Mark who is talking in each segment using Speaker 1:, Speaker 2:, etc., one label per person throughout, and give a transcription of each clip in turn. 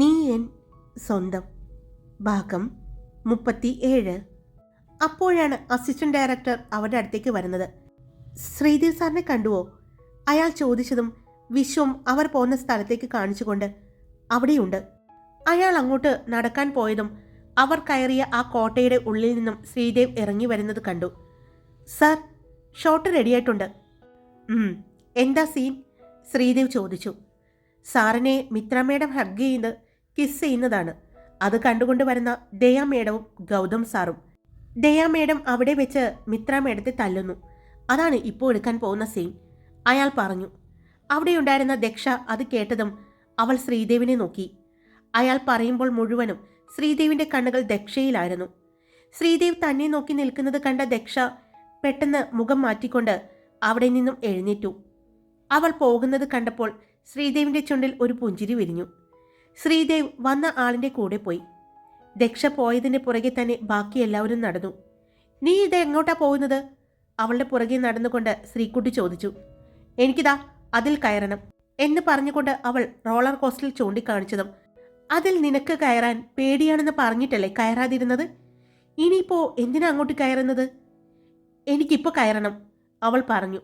Speaker 1: നീ എൻ സ്വന്തം. ഭാഗം മുപ്പത്തി ഏഴ് അപ്പോഴാണ് അസിസ്റ്റന്റ് ഡയറക്ടർ അവരുടെ അടുത്തേക്ക് വരുന്നത്. ശ്രീദേവ് സാറിനെ കണ്ടുവോ? അയാൾ ചോദിച്ചതും വിശ്വം അവർ പോകുന്ന സ്ഥലത്തേക്ക് കാണിച്ചുകൊണ്ട് അവിടെയുണ്ട്. അയാൾ അങ്ങോട്ട് നടക്കാൻ പോയതും അവർ കയറിയ ആ കോട്ടയുടെ ഉള്ളിൽ നിന്നും ശ്രീദേവ് ഇറങ്ങി വരുന്നത് കണ്ടു. സാർ ഷോട്ട് റെഡിയായിട്ടുണ്ട്. എന്താ സീൻ? ശ്രീദേവ് ചോദിച്ചു. സാറിനെ മിത്ര മേഡം ഹഗ് ചെയ്ത് കിസ് ചെയ്യുന്നതാണ്. അത് കണ്ടുകൊണ്ട് വരുന്ന ദയ മേഡവും ഗൗതം സാറും. ദയ മേഡം അവിടെ വെച്ച് മിത്ര മേഡത്തെ തല്ലുന്നു. അതാണ് ഇപ്പോൾ എടുക്കാൻ പോകുന്ന സീൻ അയാൾ പറഞ്ഞു അവിടെയുണ്ടായിരുന്ന ദക്ഷ അത് കേട്ടതും അവൾ ശ്രീദേവിനെ നോക്കി. അയാൾ പറയുമ്പോൾ മുഴുവനും ശ്രീദേവിന്റെ കണ്ണുകൾ ദക്ഷയിലായിരുന്നു. ശ്രീദേവ് തന്നെ നോക്കി നിൽക്കുന്നത് കണ്ട ദക്ഷ പെട്ടെന്ന് മുഖം മാറ്റിക്കൊണ്ട് അവിടെ നിന്നും എഴുന്നേറ്റു. അവൾ പോകുന്നത് കണ്ടപ്പോൾ ശ്രീദേവിന്റെ ചുണ്ടിൽ ഒരു പുഞ്ചിരി വിരിഞ്ഞു. ശ്രീദേവ് വന്ന ആളിന്റെ കൂടെ പോയി. ദക്ഷ പോയതിന്റെ പുറകെ തന്നെ ബാക്കി എല്ലാവരും നടന്നു. നീ ഇത് എങ്ങോട്ടാ പോകുന്നത്? അവളുടെ പുറകെ നടന്നുകൊണ്ട് ശ്രീക്കുട്ടി ചോദിച്ചു. എനിക്കിതാ അതിൽ കയറണം എന്ന് പറഞ്ഞുകൊണ്ട് അവൾ റോളർ കോസ്റ്റിൽ ചൂണ്ടിക്കാണിച്ചതും അതിൽ നിനക്ക് കയറാൻ പേടിയാണെന്ന് പറഞ്ഞിട്ടല്ലേ കയറാതിരുന്നത്? ഇനിയിപ്പോ എന്തിനാ അങ്ങോട്ട് കയറുന്നത്? എനിക്കിപ്പോൾ കയറണം അവൾ പറഞ്ഞു.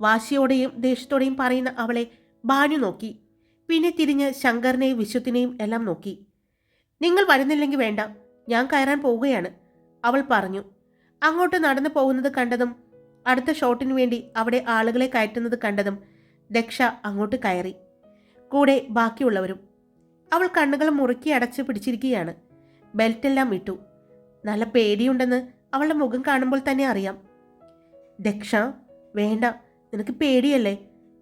Speaker 1: വാശിയോടെയും ദേഷ്യത്തോടെയും പറയുന്ന അവളെ ബാനു നോക്കി. പിന്നെ തിരിഞ്ഞ് ശങ്കറിനെയും വിശ്വത്തിനെയും എല്ലാം നോക്കി. നിങ്ങൾ വരുന്നില്ലെങ്കിൽ വേണ്ട ഞാൻ കയറാൻ പോവുകയാണ് അവൾ പറഞ്ഞു. അങ്ങോട്ട് നടന്നു പോകുന്നത് കണ്ടതും അടുത്ത ഷോട്ടിനു വേണ്ടി അവിടെ ആളുകളെ കയറ്റുന്നത് കണ്ടതും ദക്ഷ അങ്ങോട്ട് കയറി. കൂടെ ബാക്കിയുള്ളവരും. അവൾ കണ്ണുകൾ മുറുക്കി അടച്ചു പിടിച്ചിരിക്കുകയാണ്. ബെൽറ്റെല്ലാം ഇട്ടു. നല്ല പേടിയുണ്ടെന്ന് അവളുടെ മുഖം കാണുമ്പോൾ തന്നെ അറിയാം. ദക്ഷ വേണ്ട നിനക്ക് പേടിയല്ലേ?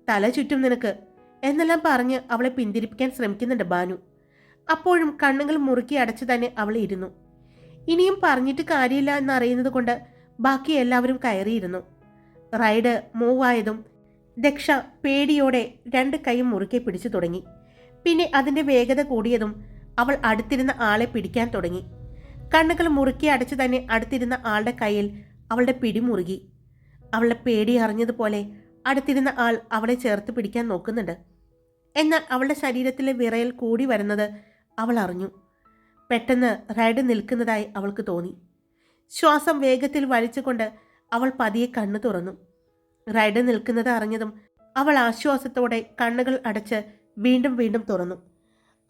Speaker 1: തല ചുറ്റും നിനക്ക് എന്നെല്ലാം പറഞ്ഞ് അവളെ പിന്തിരിപ്പിക്കാൻ ശ്രമിക്കുന്നുണ്ട് ബാനു. അപ്പോഴും കണ്ണുകൾ മുറുക്കി അടച്ചു തന്നെ അവൾ ഇരുന്നു. ഇനിയും പറഞ്ഞിട്ട് കാര്യമില്ല എന്നറിയുന്നത് കൊണ്ട് ബാക്കി എല്ലാവരും കയറിയിരുന്നു. റൈഡ് മൂവ് ആയതും ദക്ഷ പേടിയോടെ രണ്ട് കൈയും മുറുക്കി പിടിച്ചു തുടങ്ങി. പിന്നെ അതിന്റെ വേഗത കൂടിയതും അവൾ അടുത്തിരുന്ന ആളെ പിടിക്കാൻ തുടങ്ങി. കണ്ണുകൾ മുറുക്കി അടച്ച് തന്നെ അടുത്തിരുന്ന ആളുടെ കയ്യിൽ അവളുടെ പിടി മുറുകി. അവളുടെ പേടി അറിഞ്ഞതുപോലെ അടുത്തിരുന്ന ആൾ അവളെ ചേർത്ത് പിടിക്കാൻ നോക്കുന്നുണ്ട്. എന്നാൽ അവളുടെ ശരീരത്തിലെ വിറയൽ കൂടി വരുന്നത് അവൾ അറിഞ്ഞു. പെട്ടെന്ന് റൈഡ് നിൽക്കുന്നതായി അവൾക്ക് തോന്നി. ശ്വാസം വേഗത്തിൽ വലിച്ചുകൊണ്ട് അവൾ പതിയെ കണ്ണു തുറന്നു. റൈഡ് നിൽക്കുന്നത് അറിഞ്ഞതും അവൾ ആശ്വാസത്തോടെ കണ്ണുകൾ അടച്ച് വീണ്ടും വീണ്ടും തുറന്നു.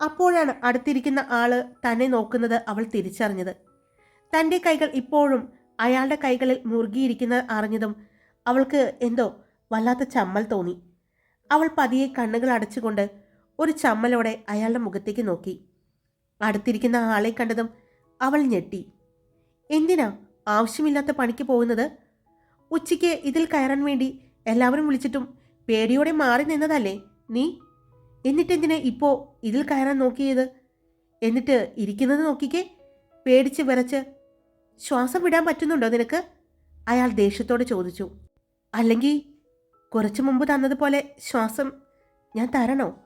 Speaker 1: അപ്പോഴാണ് അടുത്തിരിക്കുന്ന ആൾ തന്നെ നോക്കുന്നത് അവൾ തിരിച്ചറിഞ്ഞത്. തന്റെ കൈകൾ ഇപ്പോഴും അയാളുടെ കൈകളിൽ മുറുകിയിരിക്കുന്നത് അറിഞ്ഞതും അവൾക്ക് എന്തോ വല്ലാത്ത ചമ്മൽ തോന്നി. അവൾ പതിയെ കണ്ണുകൾ അടച്ചുകൊണ്ട് ഒരു ചമ്മലോടെ അയാളുടെ മുഖത്തേക്ക് നോക്കി. അടുത്തിരിക്കുന്ന ആളെ കണ്ടതും അവൾ ഞെട്ടി. എന്തിനാ? ആവശ്യമില്ലാത്ത പണിക്ക് പോകുന്നത്? ഉച്ചയ്ക്ക് ഇതിൽ കയറാൻ വേണ്ടി എല്ലാവരും വിളിച്ചിട്ടും പേടിയോടെ മാറി നിന്നതല്ലേ നീ? എന്നിട്ടെന്തിനാ ഇപ്പോൾ ഇതിൽ കയറാൻ നോക്കിയത്? എന്നിട്ട് ഇരിക്കുന്നത് നോക്കിക്കേ. പേടിച്ച് വിറച്ച് ശ്വാസം വിടാൻ പറ്റുന്നുണ്ടോ നിനക്ക്? അയാൾ ദേഷ്യത്തോടെ ചോദിച്ചു. അല്ലെങ്കിൽ കുറച്ചു മുമ്പ് തന്നതുപോലെ ശ്വാസം ഞാൻ തരണോ?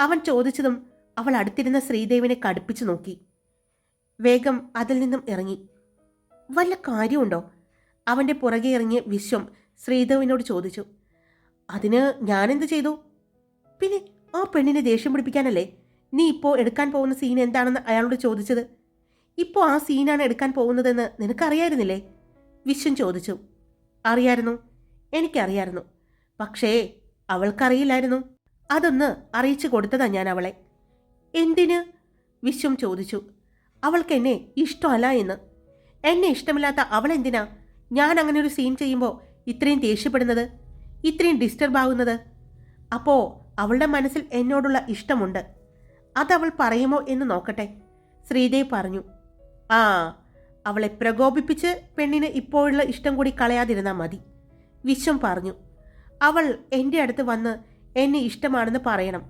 Speaker 1: അവൻ ചോദിച്ചതും അവൾ അടുത്തിരുന്ന ശ്രീദേവിനെ കടുപ്പിച്ചു നോക്കി. വേഗം അതിൽ നിന്നും ഇറങ്ങി. വല്ല കാര്യമുണ്ടോ? അവന്റെ പുറകെ ഇറങ്ങിയ വിശ്വം ശ്രീദേവിനോട് ചോദിച്ചു. അതിന് ഞാനെന്ത് ചെയ്തു? പിന്നെ ആ പെണ്ണിനെ ദേഷ്യം പിടിപ്പിക്കാനല്ലേ? നീ ഇപ്പോൾ എടുക്കാൻ പോകുന്ന സീൻ എന്താണെന്ന് അയാളോട് ചോദിച്ചത്? ഇപ്പോൾ ആ സീനാണ് എടുക്കാൻ പോകുന്നതെന്ന് നിനക്കറിയായിരുന്നില്ലേ? വിശ്വം ചോദിച്ചു. അറിയായിരുന്നു. എനിക്കറിയായിരുന്നു. പക്ഷേ അവൾക്കറിയില്ലായിരുന്നു. അതൊന്ന് അറിയിച്ചു കൊടുത്തതാ ഞാൻ അവളെ. എന്തിന്? വിശ്വം ചോദിച്ചു. അവൾക്ക് എന്നെ ഇഷ്ടമല്ല എന്ന്. എന്നെ ഇഷ്ടമില്ലാത്ത അവൾ എന്തിനാ ഞാൻ അങ്ങനെ ഒരു സീൻ ചെയ്യുമ്പോൾ ഇത്രയും ദേഷ്യപ്പെടുന്നത്? ഇത്രയും ഡിസ്റ്റർബ് ആകുന്നത് അപ്പോൾ അവളുടെ മനസ്സിൽ എന്നോടുള്ള ഇഷ്ടമുണ്ട്. അതവൾ പറയുമോ എന്ന് നോക്കട്ടെ. ശ്രീദേവ് പറഞ്ഞു. ആ അവളെ പ്രകോപിപ്പിച്ച് പെണ്ണിന് ഇപ്പോഴുള്ള ഇഷ്ടം കൂടി കളയാതിരുന്നാൽ മതി. വിശ്വം പറഞ്ഞു. അവൾ എന്റെ അടുത്ത് വന്ന് എന്നെ ഇഷ്ടമാണെന്ന് പറയണം.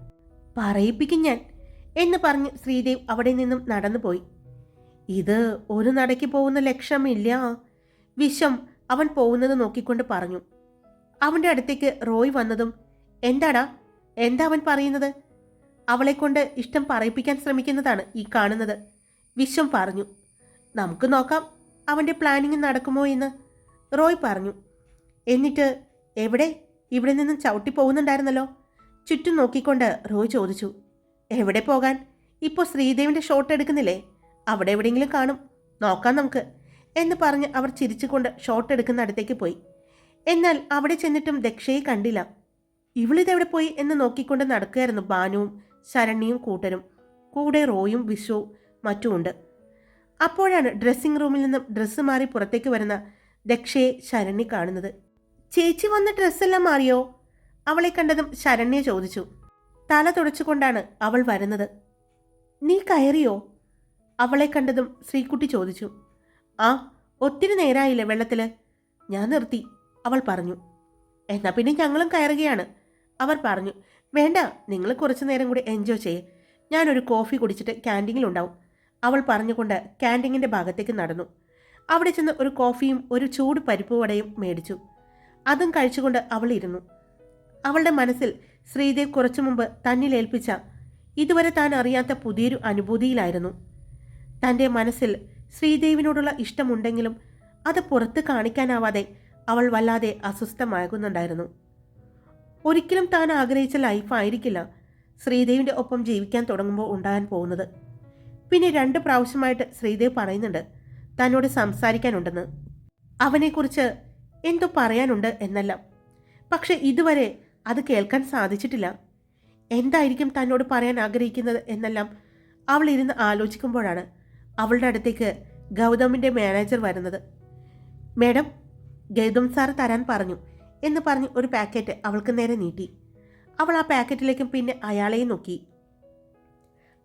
Speaker 1: പറയിപ്പിക്കും ഞാൻ എന്ന് പറഞ്ഞ് ശ്രീദേവ് അവിടെ നിന്നും നടന്നുപോയി. ഇത് ഒരു നടയ്ക്ക് പോകുന്ന ലക്ഷ്യമില്ല വിശ്വം അവൻ പോകുന്നത് നോക്കിക്കൊണ്ട് പറഞ്ഞു. അവന്റെ അടുത്തേക്ക് റോയ് വന്നതും എന്താടാ എന്താ അവൻ പറയുന്നത്? അവളെക്കൊണ്ട് ഇഷ്ടം പറയിപ്പിക്കാൻ ശ്രമിക്കുന്നതാണ് ഈ കാണുന്നത് വിശ്വം പറഞ്ഞു. നമുക്ക് നോക്കാം അവന്റെ പ്ലാനിങ് നടക്കുമോ എന്ന്. റോയ് പറഞ്ഞു. എന്നിട്ട് എവിടെ? ഇവിടെ നിന്നും ചവിട്ടി പോകുന്നുണ്ടായിരുന്നല്ലോ? ചുറ്റും നോക്കിക്കൊണ്ട് റോയ് ചോദിച്ചു. എവിടെ പോകാൻ? ഇപ്പോൾ ശ്രീദേവിന്റെ ഷോട്ട് എടുക്കുന്നില്ലേ? അവിടെ എവിടെയെങ്കിലും കാണും. നോക്കാം നമുക്ക് എന്ന് പറഞ്ഞ് അവർ ചിരിച്ചുകൊണ്ട് ഷോട്ട് എടുക്കുന്ന അടുത്തേക്ക് പോയി. എന്നാൽ അവിടെ ചെന്നിട്ടും ദക്ഷയെ കണ്ടില്ല. ഇവളിതെവിടെ പോയി? എന്ന് നോക്കിക്കൊണ്ട് നടക്കുകയായിരുന്നു ബാനുവും ശരണ്യയും കൂട്ടരും. കൂടെ റോയും വിഷുവും മറ്റുമുണ്ട് അപ്പോഴാണ് ഡ്രസ്സിംഗ് റൂമിൽ നിന്നും ഡ്രസ്സ് മാറി പുറത്തേക്ക് വരുന്ന ദക്ഷയെ ശരണ്യ കാണുന്നത്. ചേച്ചി വന്ന ഡ്രസ്സെല്ലാം മാറിയോ? അവളെ കണ്ടതും ശരണ്യ ചോദിച്ചു. തല തുടച്ചുകൊണ്ടാണ് അവൾ വരുന്നത്. നീ കയറിയോ? അവളെ കണ്ടതും ശ്രീകുട്ടി ചോദിച്ചു. ആ ഒത്തിരി നേരായില്ലേ വെള്ളത്തിൽ ഞാൻ നിർത്തി അവൾ പറഞ്ഞു. എന്നാ പിന്നെ ഞങ്ങളും കയറുകയാണ് അവർ പറഞ്ഞു. വേണ്ട നിങ്ങൾ കുറച്ചു നേരം കൂടി എൻജോയ് ചെയ്യേ. ഞാനൊരു കോഫി കുടിച്ചിട്ട് ക്യാന്റീനിലുണ്ടാവും അവൾ പറഞ്ഞുകൊണ്ട് ക്യാന്റീനിന്റെ ഭാഗത്തേക്ക് നടന്നു. അവിടെ ചെന്ന് ഒരു കോഫിയും ഒരു ചൂട് പരിപ്പ് വടയും മേടിച്ചു. അതും കഴിച്ചുകൊണ്ട് അവൾ ഇരുന്നു അവളുടെ മനസ്സിൽ ശ്രീദേവ് കുറച്ചു മുമ്പ് തന്നിലേൽപ്പിച്ച ഇതുവരെ താൻ അറിയാത്ത പുതിയൊരു അനുഭൂതിയിലായിരുന്നു. തന്റെ മനസ്സിൽ ശ്രീദേവിനോടുള്ള ഇഷ്ടമുണ്ടെങ്കിലും അത് പുറത്ത് കാണിക്കാനാവാതെ അവൾ വല്ലാതെ അസ്വസ്ഥമാകുന്നുണ്ടായിരുന്നു. ഒരിക്കലും താൻ ആഗ്രഹിച്ച ലൈഫായിരിക്കില്ല ശ്രീദേവിന്റെ ഒപ്പം ജീവിക്കാൻ തുടങ്ങുമ്പോൾ ഉണ്ടാകാൻ പോകുന്നത്. പിന്നെ രണ്ട് പ്രാവശ്യമായിട്ട് ശ്രീദേവ് പറയുന്നുണ്ട് തന്നോട് സംസാരിക്കാനുണ്ടെന്ന്. അവനെക്കുറിച്ച് എന്തോ പറയാനുണ്ട് എന്നെല്ലാം. പക്ഷെ ഇതുവരെ അത് കേൾക്കാൻ സാധിച്ചിട്ടില്ല. എന്തായിരിക്കും തന്നോട് പറയാൻ ആഗ്രഹിക്കുന്നത് എന്നെല്ലാം അവൾ ഇരുന്ന് ആലോചിക്കുമ്പോഴാണ് അവളുടെ അടുത്തേക്ക് ഗൗതമിന്റെ മാനേജർ വരുന്നത്. മേഡം ഗൗതം സാർ തരാൻ പറഞ്ഞു എന്ന് പറഞ്ഞ് ഒരു പാക്കറ്റ് അവൾക്ക് നേരെ നീട്ടി. അവൾ ആ പാക്കറ്റിലേക്കും പിന്നെ അയാളെയും നോക്കി.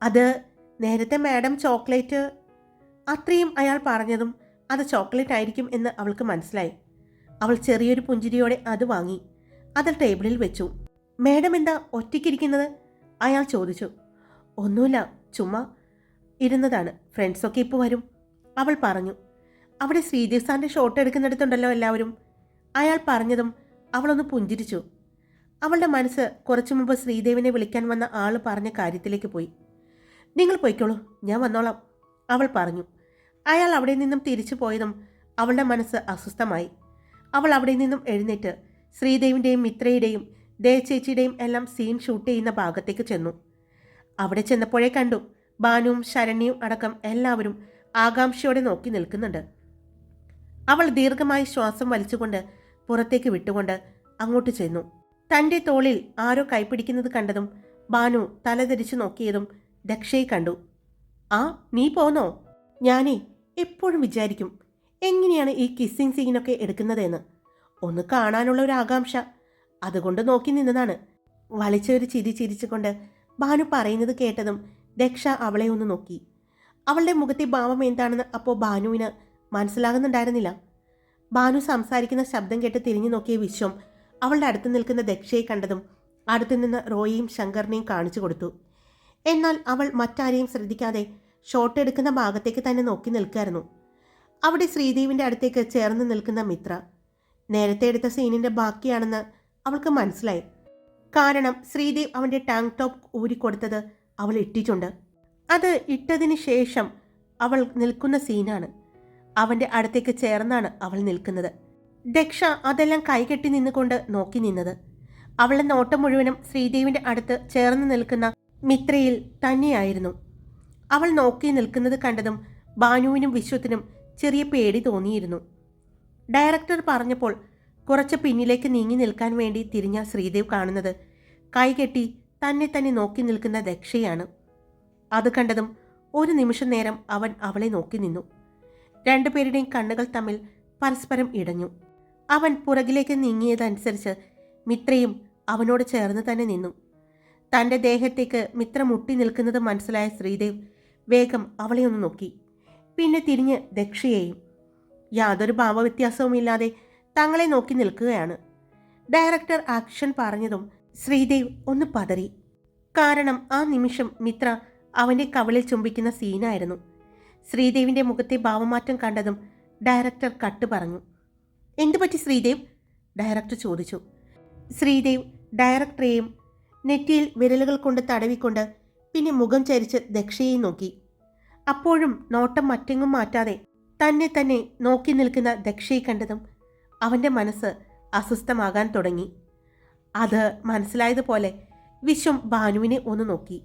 Speaker 1: അത് നേരത്തെ മാഡം ചോക്ലേറ്റ്? അത്രയും അയാൾ പറഞ്ഞതും അത് ചോക്ലേറ്റ് ആയിരിക്കും എന്ന് അവൾക്ക് മനസ്സിലായി. അവൾ ചെറിയൊരു പുഞ്ചിരിയോടെ അത് വാങ്ങി. അത് ടേബിളിൽ വെച്ചു. മേഡം എന്താ ഒറ്റയ്ക്കിരിക്കുന്നത്? അയാൾ ചോദിച്ചു. ഒന്നുമില്ല ചുമ്മാ ഇരുന്നതാണ്. ഫ്രണ്ട്സൊക്കെ ഇപ്പോൾ വരും. അവൾ പറഞ്ഞു. അവിടെ ശ്രീദേവ് സാറിന്റെ ഷോട്ട് എടുക്കുന്നിടത്തുണ്ടല്ലോ എല്ലാവരും. അയാൾ പറഞ്ഞതും അവളൊന്ന് പുഞ്ചിരിച്ചു. അവളുടെ മനസ്സ് കുറച്ചു മുമ്പ് ശ്രീദേവിനെ വിളിക്കാൻ വന്ന ആൾ പറഞ്ഞ കാര്യത്തിലേക്ക് പോയി. നിങ്ങൾ പോയിക്കോളൂ ഞാൻ വന്നോളാം അവൾ പറഞ്ഞു. അയാൾ അവിടെ നിന്നും തിരിച്ചു പോയതും അവളുടെ മനസ്സ് അസ്വസ്ഥമായി. അവൾ അവിടെ നിന്നും എഴുന്നേറ്റ് ശ്രീദേവിന്റെയും മിത്രയുടെയും ദേവചേച്ചിയുടെയും എല്ലാം സീൻ ഷൂട്ട് ചെയ്യുന്ന ഭാഗത്തേക്ക് ചെന്നു. അവിടെ ചെന്നപ്പോഴേ കണ്ടു ബാനുവും ശരണ്യയും അടക്കം എല്ലാവരും ആകാംക്ഷയോടെ നോക്കി നിൽക്കുന്നുണ്ട്. അവൾ ദീർഘമായി ശ്വാസം വലിച്ചുകൊണ്ട് പുറത്തേക്ക് വിട്ടുകൊണ്ട് അങ്ങോട്ട് ചെന്നു. തന്റെ തോളിൽ ആരോ കൈപ്പിടിക്കുന്നത് കണ്ടതും ബാനു തലതിരിച്ചു നോക്കിയതും ദക്ഷയെ കണ്ടു. ആ നീ പോന്നോ? ഞാനേ എപ്പോഴും വിചാരിക്കും എങ്ങനെയാണ് ഈ കിസ്സിങ് സീനൊക്കെ എടുക്കുന്നതെന്ന്? ഒന്ന് കാണാനുള്ള ഒരു ആകാംക്ഷ. അതുകൊണ്ട് നോക്കി നിന്നതാണ്. വലിച്ചൊരു ചിരി ചിരിച്ചുകൊണ്ട് ഭാനു പറയുന്നത് കേട്ടതും ദക്ഷ അവളെ ഒന്ന് നോക്കി. അവളുടെ മുഖത്തെ ഭാവം എന്താണെന്ന് അപ്പോൾ ഭാനുവിന് മനസ്സിലാകുന്നുണ്ടായിരുന്നില്ല. ഭാനു സംസാരിക്കുന്ന ശബ്ദം കേട്ട് തിരിഞ്ഞു നോക്കിയ വിശ്വം അവളുടെ അടുത്ത് നിൽക്കുന്ന ദക്ഷയെ കണ്ടതും അടുത്തു നിന്ന് റോയിയും ശങ്കറിനെയും കാണിച്ചു കൊടുത്തു. എന്നാൽ അവൾ മറ്റാരെയും ശ്രദ്ധിക്കാതെ ഷോട്ട് എടുക്കുന്ന ഭാഗത്തേക്ക് തന്നെ നോക്കി നിൽക്കായിരുന്നു അവിടെ ശ്രീദേവിന്റെ അടുത്തേക്ക് ചേർന്ന് നിൽക്കുന്ന മിത്ര. നേരത്തെ എടുത്ത സീനിന്റെ ബാക്കിയാണെന്ന് അവൾക്ക് മനസ്സിലായി. കാരണം ശ്രീദേവ് അവന്റെ ടാങ്ക് ടോപ്പ് ഊരിക്കൊടുത്തത് അവൾ ഇട്ടിട്ടുണ്ട്. അത് ഇട്ടതിന് ശേഷം അവൾ നിൽക്കുന്ന സീനാണ്. അവന്റെ അടുത്തേക്ക് ചേർന്നാണ് അവൾ നിൽക്കുന്നത്. ദക്ഷ അതെല്ലാം കൈകെട്ടി നിന്നുകൊണ്ട് നോക്കി നിന്നത്. അവളുടെ നോട്ടം മുഴുവനും ശ്രീദേവിന്റെ അടുത്ത് ചേർന്ന് നിൽക്കുന്ന മിത്രയിൽ തന്നെയായിരുന്നു. അവൾ നോക്കി നിൽക്കുന്നത് കണ്ടതും ബാനുവിനും വിശ്വത്തിനും ചെറിയ പേടി തോന്നിയിരുന്നു. ഡയറക്ടർ പറഞ്ഞപ്പോൾ കുറച്ച് പിന്നിലേക്ക് നീങ്ങി നിൽക്കാൻ വേണ്ടി തിരിഞ്ഞ ശ്രീദേവ് കാണുന്നത്. കൈകെട്ടി തന്നെ തന്നെ നോക്കി നിൽക്കുന്ന ദക്ഷയാണ്. അത് കണ്ടതും ഒരു നിമിഷം നേരം അവൻ അവളെ നോക്കി നിന്നു. രണ്ടുപേരുടെയും കണ്ണുകൾ തമ്മിൽ പരസ്പരം ഇടഞ്ഞു. അവൻ പുറകിലേക്ക് നീങ്ങിയതനുസരിച്ച് മിത്രയും അവനോട് ചേർന്ന് തന്നെ നിന്നു. തന്റെ ദേഹത്തേക്ക് മിത്ര മുട്ടി നിൽക്കുന്നത് മനസ്സിലായ ശ്രീദേവ് വേഗം അവളെ ഒന്ന് നോക്കി. പിന്നെ തിരിഞ്ഞ് ദക്ഷയെയും യാതൊരു ഭാവവ്യത്യാസവുമില്ലാതെ തങ്ങളെ നോക്കി നിൽക്കുകയാണ്. ഡയറക്ടർ ആക്ഷൻ പറഞ്ഞതും ശ്രീദേവ് ഒന്ന് പതറി. കാരണം ആ നിമിഷം മിത്ര അവന്റെ കവളിൽ ചുംബിക്കുന്ന സീനായിരുന്നു. ശ്രീദേവിന്റെ മുഖത്തെ ഭാവമാറ്റം കണ്ടതും ഡയറക്ടർ കട്ട് പറഞ്ഞു. എന്തു പറ്റി ശ്രീദേവ്? ഡയറക്ടർ ചോദിച്ചു. ശ്രീദേവ് ഡയറക്ടറെയും നെറ്റിയിൽ വിരലുകൾ കൊണ്ട് തടവിക്കൊണ്ട് പിന്നെ മുഖം ചരിച്ച് ദക്ഷയെ നോക്കി. അപ്പോഴും നോട്ടം മറ്റെങ്ങും മാറ്റാതെ തന്നെ തന്നെ നോക്കി നിൽക്കുന്ന ദക്ഷയെ കണ്ടതും അവന്റെ മനസ്സ് അസ്വസ്ഥമാകാൻ തുടങ്ങി. അത് മനസ്സിലായതുപോലെ വിശ്വം ഭാനുവിനെ ഒന്ന് നോക്കി.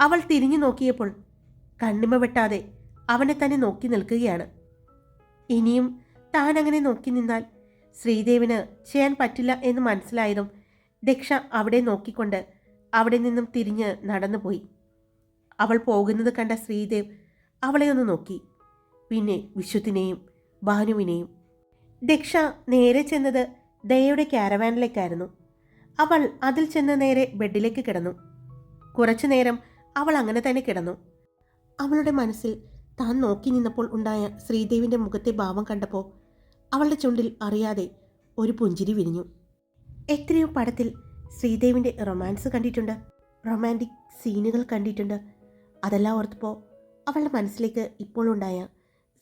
Speaker 1: അവൾ തിരിഞ്ഞു നോക്കിയപ്പോൾ കണ്ണിമ വെട്ടാതെ അവനെ തന്നെ നോക്കി നിൽക്കുകയാണ്. ഇനിയും താൻ അങ്ങനെ നോക്കി നിന്നാൽ ശ്രീദേവിന് ചെയ്യാൻ പറ്റില്ല എന്ന് മനസ്സിലായതും ദക്ഷ അവിടെ നോക്കിക്കൊണ്ട് അവിടെ നിന്നും തിരിഞ്ഞ് നടന്നുപോയി. അവൾ പോകുന്നത് കണ്ട ശ്രീദേവ് അവളെ ഒന്ന് നോക്കി. പിന്നെ വിശുദ്ധിനെയും ഭാനുവിനെയും. ദക്ഷ നേരെ ചെന്നത് ദയയുടെ ക്യാരവാനിലേക്കായിരുന്നു അവൾ അതിൽ ചെന്ന് നേരെ ബെഡിലേക്ക് കിടന്നു. കുറച്ചു നേരം അവൾ അങ്ങനെ തന്നെ കിടന്നു. അവളുടെ മനസ്സിൽ താൻ നോക്കി നിന്നപ്പോൾ ഉണ്ടായ ശ്രീദേവിന്റെ മുഖത്തെ ഭാവം കണ്ടപ്പോൾ അവളുടെ ചുണ്ടിൽ അറിയാതെ ഒരു പുഞ്ചിരി വിരിഞ്ഞു. എത്രയോ പടത്തിൽ ശ്രീദേവിന്റെ റൊമാൻസ് കണ്ടിട്ടുണ്ട്. റൊമാന്റിക് സീനുകൾ കണ്ടിട്ടുണ്ട്. അതെല്ലാം ഓർത്തപ്പോൾ അവളുടെ മനസ്സിലേക്ക് ഇപ്പോഴുണ്ടായ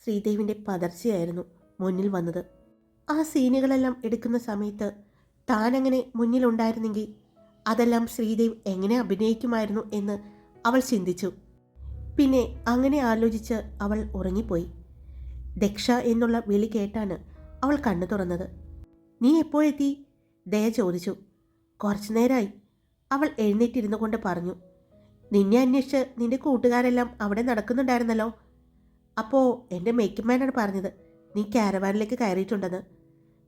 Speaker 1: ശ്രീദേവിന്റെ പതർച്ചയായിരുന്നു മുന്നിൽ വന്നത്. ആ സീനുകളെല്ലാം എടുക്കുന്ന സമയത്ത് താനങ്ങനെ മുന്നിലുണ്ടായിരുന്നെങ്കിൽ അതെല്ലാം ശ്രീദേവ് എങ്ങനെ അഭിനയിക്കുമായിരുന്നു എന്ന് അവൾ ചിന്തിച്ചു. പിന്നെ അങ്ങനെ ആലോചിച്ച് അവൾ ഉറങ്ങിപ്പോയി. ദക്ഷ എന്നുള്ള വിളി കേട്ടാണ് അവൾ കണ്ണു തുറന്നത്. നീ എപ്പോഴെത്തി? ദയ ചോദിച്ചു. കുറച്ചു നേരമായി അവൾ എഴുന്നേറ്റിരുന്നു കൊണ്ട് പറഞ്ഞു. നിന്നെ അന്വേഷിച്ച് നിന്റെ കൂട്ടുകാരെല്ലാം അവിടെ നടക്കുന്നുണ്ടായിരുന്നല്ലോ. അപ്പോൾ എന്റെ മേക്കപ്പ് മാനാണ് പറഞ്ഞത് നീ കാരവാനിലേക്ക് കയറിയിട്ടുണ്ടെന്ന്.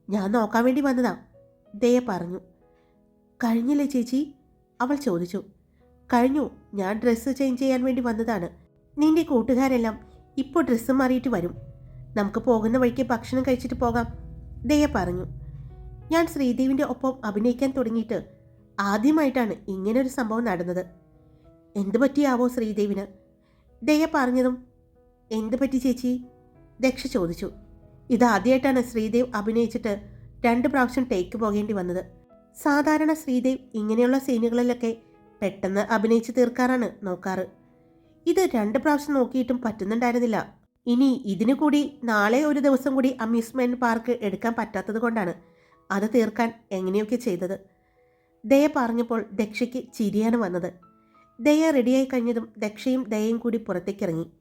Speaker 1: ഞാൻ നോക്കാൻ വേണ്ടി വന്നതാ. ദയ പറഞ്ഞു. കഴിഞ്ഞില്ലേ ചേച്ചി? അവൾ ചോദിച്ചു. കഴിഞ്ഞു. ഞാൻ ഡ്രസ്സ് ചേഞ്ച് ചെയ്യാൻ വേണ്ടി വന്നതാണ്. നിന്റെ കൂട്ടുകാരെല്ലാം ഇപ്പോൾ ഡ്രസ്സ് മാറിയിട്ട് വരും. നമുക്ക് പോകുന്ന വഴിക്ക് ഭക്ഷണം കഴിച്ചിട്ട് പോകാം. ദയ പറഞ്ഞു. ഞാൻ ശ്രീദേവിന്റെ ഒപ്പം അഭിനയിക്കാൻ തുടങ്ങിയിട്ട് ആദ്യമായിട്ടാണ് ഇങ്ങനൊരു സംഭവം നടന്നത്. എന്ത് പറ്റിയാവോ ശ്രീദേവിന്? ദയ പറഞ്ഞതും എന്ത് പറ്റി ചേച്ചി? ദക്ഷ ചോദിച്ചു. ഇതാദ്യമായിട്ടാണ് ശ്രീദേവ് അഭിനയിച്ചിട്ട് രണ്ട് പ്രാവശ്യം ടേക്ക് പോകേണ്ടി വന്നത്. സാധാരണ ശ്രീദേവ് ഇങ്ങനെയുള്ള സീനുകളിലൊക്കെ പെട്ടെന്ന് അഭിനയിച്ച് തീർക്കാറാണ് നോക്കാറ്. ഇത് രണ്ട് പ്രാവശ്യം നോക്കിയിട്ടും പറ്റുന്നുണ്ടായിരുന്നില്ല. ഇനി ഇതിനു കൂടി നാളെ ഒരു ദിവസം കൂടി അമ്യൂസ്മെന്റ് പാർക്ക് എടുക്കാൻ പറ്റാത്തത് കൊണ്ടാണ് അത് തീർക്കാൻ എങ്ങനെയൊക്കെ ചെയ്തത്. ദയ പറഞ്ഞപ്പോൾ ദക്ഷയ്ക്ക് ചിരിയാണ് വന്നത്. ദയ റെഡിയായി കഴിഞ്ഞതും ദക്ഷയും ദയയും കൂടി പുറത്തേക്കിറങ്ങി.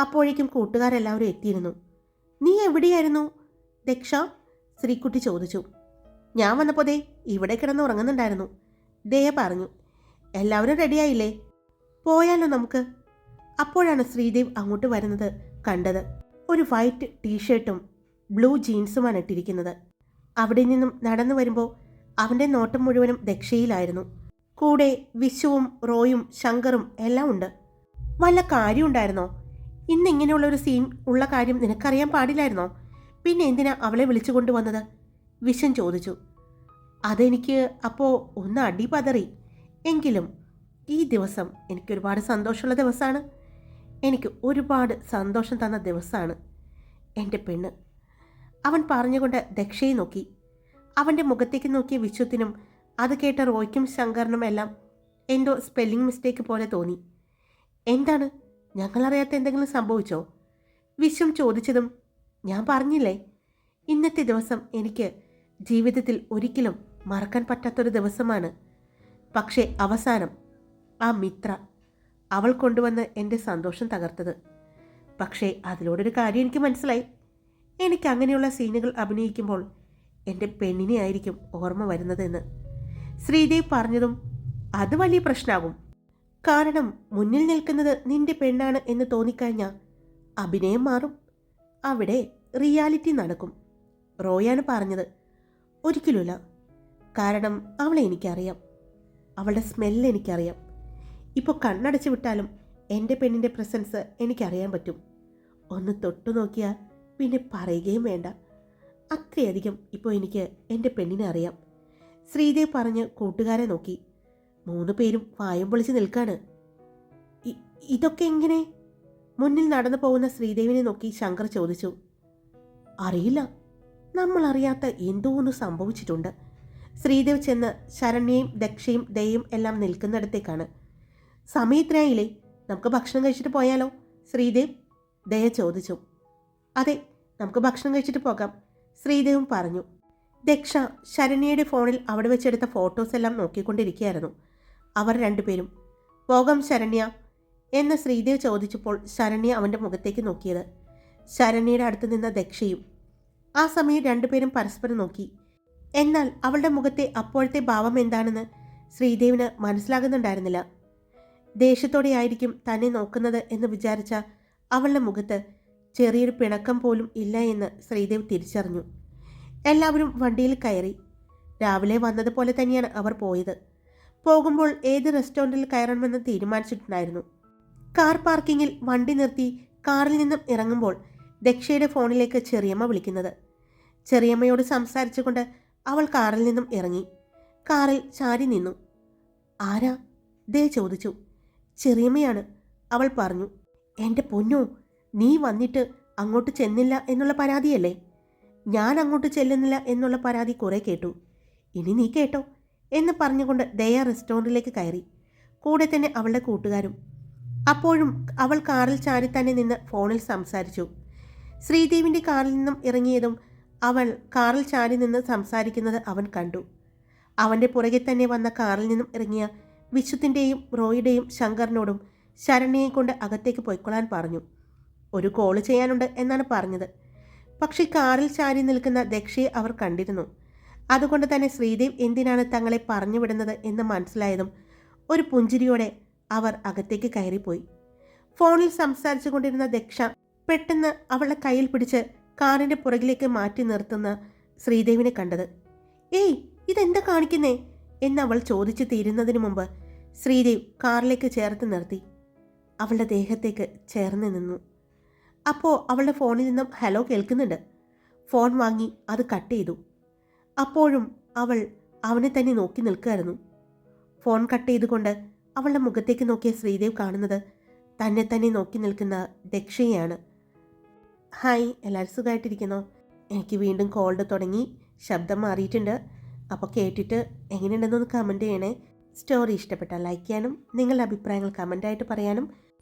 Speaker 1: അപ്പോഴേക്കും കൂട്ടുകാരെല്ലാവരും എത്തിയിരുന്നു. നീ എവിടെയായിരുന്നു? ദക്ഷ ശ്രീക്കുട്ടി ചോദിച്ചു. ഞാൻ വന്നപ്പോൾ ദേ ഇവിടെ കിടന്ന് ഉറങ്ങുന്നുണ്ടായിരുന്നു. ദയ പറഞ്ഞു. എല്ലാവരും റെഡിയായില്ലേ? പോയാലോ നമുക്ക്? അപ്പോഴാണ് ശ്രീദേവ് അങ്ങോട്ട് വരുന്നത് കണ്ടത്. ഒരു വൈറ്റ് ടീഷർട്ടും ബ്ലൂ ജീൻസുമാണ് ഇട്ടിരിക്കുന്നത്. അവിടെ നിന്നും നടന്നു വരുമ്പോൾ അവന്റെ നോട്ടം മുഴുവനും ദക്ഷയിലായിരുന്നു. കൂടെ വിശുവും റോയും ശങ്കറും എല്ലാം ഉണ്ട്. വല്ല കാര്യമുണ്ടായിരുന്നോ? ഇന്ന് ഇങ്ങനെയുള്ള ഒരു സീൻ ഉള്ള കാര്യം നിനക്കറിയാൻ പാടില്ലായിരുന്നോ? പിന്നെ എന്തിനാ അവളെ വിളിച്ചു കൊണ്ടുവന്നത്? വിശൻ ചോദിച്ചു. അതെനിക്ക് അപ്പോൾ ഒന്ന് അടി പതറി. എങ്കിലും ഈ ദിവസം എനിക്ക് ഒരുപാട് സന്തോഷമുള്ള ദിവസമാണ്. എനിക്ക് ഒരുപാട് സന്തോഷം തന്ന ദിവസമാണ്. എന്റെ പെണ്ണ്. അവൻ പറഞ്ഞുകൊണ്ട് ദക്ഷയെ നോക്കി. അവന്റെ മുഖത്തേക്ക് നോക്കിയ വിശ്വത്തിനും അത് കേട്ട റോയ്ക്കും ശങ്കറിനും എല്ലാം എന്തോ സ്പെല്ലിംഗ് മിസ്റ്റേക്ക് പോലെ തോന്നി. എന്താണ്? ഞങ്ങളറിയാത്ത എന്തെങ്കിലും സംഭവിച്ചോ? വിശ്വം ചോദിച്ചതും ഞാൻ പറഞ്ഞില്ലേ? ഇന്നത്തെ ദിവസം എനിക്ക് ജീവിതത്തിൽ ഒരിക്കലും മറക്കാൻ പറ്റാത്തൊരു ദിവസമാണ്. പക്ഷേ അവസാനം ആ മിത്ര അവൾ കൊണ്ടുവന്ന് എന്റെ സന്തോഷം തകർത്തത്. പക്ഷേ അതിലൂടെ ഒരു കാര്യം എനിക്ക് മനസ്സിലായി. എനിക്ക് അങ്ങനെയുള്ള സീനുകൾ അഭിനയിക്കുമ്പോൾ എന്റെ പെണ്ണിനെ ആയിരിക്കും ഓർമ്മ വരുന്നതെന്ന്. ശ്രീദേവ് പറഞ്ഞതും അത് വലിയ പ്രശ്നമാകും കാരണം മുന്നിൽ നിൽക്കുന്നത് നിന്റെ പെണ്ണാണ് എന്ന് തോന്നിക്കഴിഞ്ഞാൽ അഭിനയം മാറും. അവിടെ റിയാലിറ്റി നടക്കും. റോയാണ് പറഞ്ഞത്. ഒരിക്കലുമില്ല. കാരണം അവളെ എനിക്കറിയാം. അവളുടെ സ്മെല്ല് എനിക്കറിയാം. ഇപ്പോൾ കണ്ണടച്ചു വിട്ടാലും എന്റെ പെണ്ണിന്റെ പ്രസൻസ് എനിക്കറിയാൻ പറ്റും. ഒന്ന് തൊട്ടു നോക്കിയാൽ പിന്നെ പറയുകയും വേണ്ട. അത്രയധികം ഇപ്പോൾ എനിക്ക് എന്റെ പെണ്ണിനെ അറിയാം. ശ്രീദേവ് പറഞ്ഞ് കൂട്ടുകാരെ നോക്കി. മൂന്ന് പേരും വായം പൊളിച്ച് നിൽക്കാണ്. ഇതൊക്കെ എങ്ങനെ? മുന്നിൽ നടന്നു പോകുന്ന ശ്രീദേവിനെ നോക്കി ശങ്കർ ചോദിച്ചു. അറിയില്ല. നമ്മൾ അറിയാത്ത എന്തോ ഒന്ന് സംഭവിച്ചിട്ടുണ്ട്. ശ്രീദേവ് ചെന്ന് ശരണ്യയും ദക്ഷയും ദയയും എല്ലാം നിൽക്കുന്നിടത്തേക്കാണ്. സമയത്തിനായില്ലേ? നമുക്ക് ഭക്ഷണം കഴിച്ചിട്ട് പോയാലോ? ശ്രീദേവ് ദയ ചോദിച്ചു. അതെ നമുക്ക് ഭക്ഷണം കഴിച്ചിട്ട് പോകാം. ശ്രീദേവും പറഞ്ഞു. ദക്ഷ ശരണ്യയുടെ ഫോണിൽ അവിടെ വെച്ചെടുത്ത ഫോട്ടോസ് എല്ലാം നോക്കിക്കൊണ്ടിരിക്കുകയായിരുന്നു. അവർ രണ്ടുപേരും. പോകാം ശരണ്യ എന്ന് ശ്രീദേവ് ചോദിച്ചപ്പോൾ ശരണ്യ അവന്റെ മുഖത്തേക്ക് നോക്കിയത്. ശരണ്യയുടെ അടുത്ത് നിന്ന ദക്ഷയും ആ സമയം രണ്ടുപേരും പരസ്പരം നോക്കി. എന്നാൽ അവളുടെ മുഖത്തെ അപ്പോഴത്തെ ഭാവം എന്താണെന്ന് ശ്രീദേവിന് മനസ്സിലാകുന്നുണ്ടായിരുന്നില്ല. ദേഷ്യത്തോടെയായിരിക്കും തന്നെ നോക്കുന്നത് എന്ന് വിചാരിച്ച അവളുടെ മുഖത്ത് ചെറിയൊരു പിണക്കം പോലും ഇല്ല എന്ന് ശ്രീദേവ് തിരിച്ചറിഞ്ഞു. എല്ലാവരും വണ്ടിയിൽ കയറി. രാവിലെ വന്നതുപോലെ തന്നെയാണ് അവർ പോയത്. പോകുമ്പോൾ ഏത് റെസ്റ്റോറന്റിൽ കയറണമെന്ന് തീരുമാനിച്ചിട്ടുണ്ടായിരുന്നു. കാർ പാർക്കിങ്ങിൽ വണ്ടി നിർത്തി കാറിൽ നിന്നും ഇറങ്ങുമ്പോൾ ദക്ഷയുടെ ഫോണിലേക്ക് ചെറിയമ്മ വിളിക്കുന്നത്. ചെറിയമ്മയോട് സംസാരിച്ചുകൊണ്ട് അവൾ കാറിൽ നിന്നും ഇറങ്ങി. കാറിൽ ചാരി നിന്നു. ആരാ? ദേ ചോദിച്ചു. ചെറിയമ്മയാണ് അവൾ പറഞ്ഞു. എന്റെ പൊന്നോ നീ വന്നിട്ട് അങ്ങോട്ട് ചെന്നില്ല എന്നുള്ള പരാതിയല്ലേ? ഞാൻ അങ്ങോട്ട് ചെല്ലുന്നില്ല എന്നുള്ള പരാതി കുറേ കേട്ടു. ഇനി നീ കേട്ടോ എന്ന് പറഞ്ഞുകൊണ്ട് ദയ റെസ്റ്റോറന്റിലേക്ക് കയറി. കൂടെ തന്നെ അവളുടെ കൂട്ടുകാരും. അപ്പോഴും അവൾ കാറിൽ ചാരി തന്നെ നിന്ന് ഫോണിൽ സംസാരിച്ചു. ശ്രീദേവിന്റെ കാറിൽ നിന്നും ഇറങ്ങിയതും അവൾ കാറിൽ ചാരി നിന്ന് സംസാരിക്കുന്നത് അവൻ കണ്ടു. അവന്റെ പുറകെ തന്നെ വന്ന കാറിൽ നിന്നും ഇറങ്ങിയ വിശുദ്ധിന്റെയും റോയുടെയും ശങ്കറിനോടും ശരണ്യയെ കൊണ്ട് അകത്തേക്ക് പൊയ്ക്കൊള്ളാൻ പറഞ്ഞു. ഒരു കോൾ ചെയ്യാനുണ്ട് എന്നാണ് പറഞ്ഞത്. പക്ഷേ കാറിൽ ചാരി നിൽക്കുന്ന ദക്ഷയെ അവർ കണ്ടിരുന്നു. അതുകൊണ്ട് തന്നെ ശ്രീദേവ് എന്തിനാണ് തങ്ങളെ പറഞ്ഞുവിടുന്നത് എന്ന് മനസ്സിലായതും ഒരു പുഞ്ചിരിയോടെ അവർ അകത്തേക്ക് കയറിപ്പോയി. ഫോണിൽ സംസാരിച്ചു കൊണ്ടിരുന്ന ദക്ഷ പെട്ടെന്ന് അവളുടെ കയ്യിൽ പിടിച്ച് കാറിന്റെ പുറകിലേക്ക് മാറ്റി നിർത്തുന്ന ശ്രീദേവിനെ കണ്ടത്. ഏയ് ഇതെന്താ കാണിക്കുന്നേ? എന്ന് അവൾ ചോദിച്ചു തീരുന്നതിന് മുമ്പ് ശ്രീദേവ് കാറിലേക്ക് ചേർത്ത് നിർത്തി. അവളുടെ ദേഹത്തേക്ക് ചേർന്ന് നിന്നു. അപ്പോൾ അവളുടെ ഫോണിൽ നിന്നും ഹലോ കേൾക്കുന്നുണ്ട്. ഫോൺ വാങ്ങി അത് കട്ട് ചെയ്തു. അപ്പോഴും അവൾ അവനെ തന്നെ നോക്കി നിൽക്കുകയായിരുന്നു. ഫോൺ കട്ട് ചെയ്തുകൊണ്ട് അവളുടെ മുഖത്തേക്ക് നോക്കിയ ശ്രീദേവ് കാണുന്നത് തന്നെ തന്നെ നോക്കി നിൽക്കുന്ന ദക്ഷയാണ് ഹായ് എല്ലാവരും സുഖമായിട്ടിരിക്കുന്നോ? എനിക്ക് വീണ്ടും കോൾഡ് തുടങ്ങി ശബ്ദം മാറിയിട്ടുണ്ട്. അപ്പോൾ കേട്ടിട്ട് എങ്ങനെയുണ്ടെന്നൊന്ന് കമന്റ് ചെയ്യണേ. സ്റ്റോറി ഇഷ്ടപ്പെട്ടാൽ ലൈക്ക് ചെയ്യാനും നിങ്ങളുടെ അഭിപ്രായങ്ങൾ കമന്റായിട്ട് പറയാനും